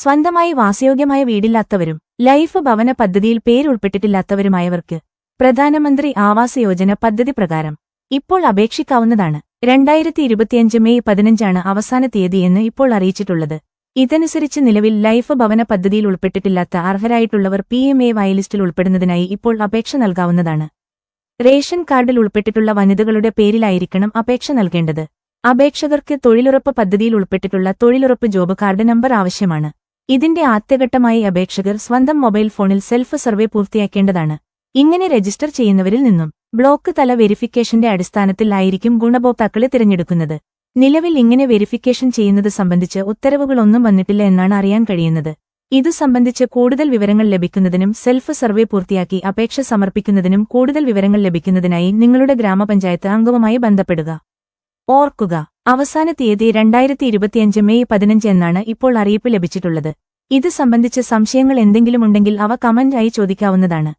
സ്വന്തമായി വാസയോഗ്യമായ വീടില്ലാത്തവരും ലൈഫ് ഭവന പദ്ധതിയിൽ പേരുൾപ്പെട്ടിട്ടില്ലാത്തവരുമായവർക്ക് പ്രധാനമന്ത്രി ആവാസ് യോജന പദ്ധതി പ്രകാരം ഇപ്പോൾ അപേക്ഷിക്കാവുന്നതാണ്. രണ്ടായിരത്തി ഇരുപത്തിയഞ്ച് മെയ് പതിനഞ്ചാണ് അവസാന തീയതിയെന്ന് ഇപ്പോൾ അറിയിച്ചിട്ടുള്ളത്. ഇതനുസരിച്ച് നിലവിൽ ലൈഫ് ഭവന പദ്ധതിയിൽ ഉൾപ്പെട്ടിട്ടില്ലാത്ത അർഹരായിട്ടുള്ളവർ പി എം എ വൈ ലിസ്റ്റിൽ ഉൾപ്പെടുന്നതിനായി ഇപ്പോൾ അപേക്ഷ നൽകാവുന്നതാണ്. റേഷൻ കാർഡിൽ ഉൾപ്പെട്ടിട്ടുള്ള വനിതകളുടെ പേരിലായിരിക്കണം അപേക്ഷ നൽകേണ്ടത്. അപേക്ഷകർക്ക് തൊഴിലുറപ്പ് പദ്ധതിയിൽ ഉൾപ്പെട്ടിട്ടുള്ള തൊഴിലുറപ്പ് ജോബ് കാർഡ് നമ്പർ ആവശ്യമാണ്. ഇതിന്റെ ആദ്യഘട്ടമായി അപേക്ഷകർ സ്വന്തം മൊബൈൽ ഫോണിൽ സെൽഫ് സർവേ പൂർത്തിയാക്കേണ്ടതാണ്. ഇങ്ങനെ രജിസ്റ്റർ ചെയ്യുന്നവരിൽ നിന്നും ബ്ലോക്ക് തല വെരിഫിക്കേഷന്റെ അടിസ്ഥാനത്തിൽ ആയിരിക്കും ഗുണഭോക്താക്കളെ തിരഞ്ഞെടുക്കുന്നത്. നിലവിൽ ഇങ്ങനെ വെരിഫിക്കേഷൻ ചെയ്യുന്നത് സംബന്ധിച്ച് ഉത്തരവുകളൊന്നും വന്നിട്ടില്ല എന്നാണ് അറിയാൻ കഴിയുന്നത്. ഇതു സംബന്ധിച്ച് കൂടുതൽ വിവരങ്ങൾ ലഭിക്കുന്നതിനും സെൽഫ് സർവേ പൂർത്തിയാക്കി അപേക്ഷ സമർപ്പിക്കുന്നതിനും കൂടുതൽ വിവരങ്ങൾ ലഭിക്കുന്നതിനായി നിങ്ങളുടെ ഗ്രാമപഞ്ചായത്ത് അംഗവുമായി ബന്ധപ്പെടുക. ഓർക്കുക അവസാന തീയതി രണ്ടായിരത്തി ഇരുപത്തിയഞ്ച് മെയ് പതിനഞ്ച് എന്നാണ് ഇപ്പോൾ അറിയിപ്പ് ലഭിച്ചിട്ടുള്ളത്. ഇത് സംബന്ധിച്ച് സംശയങ്ങൾ എന്തെങ്കിലുമുണ്ടെങ്കിൽ അവ കമന്റായി ചോദിക്കാവുന്നതാണ്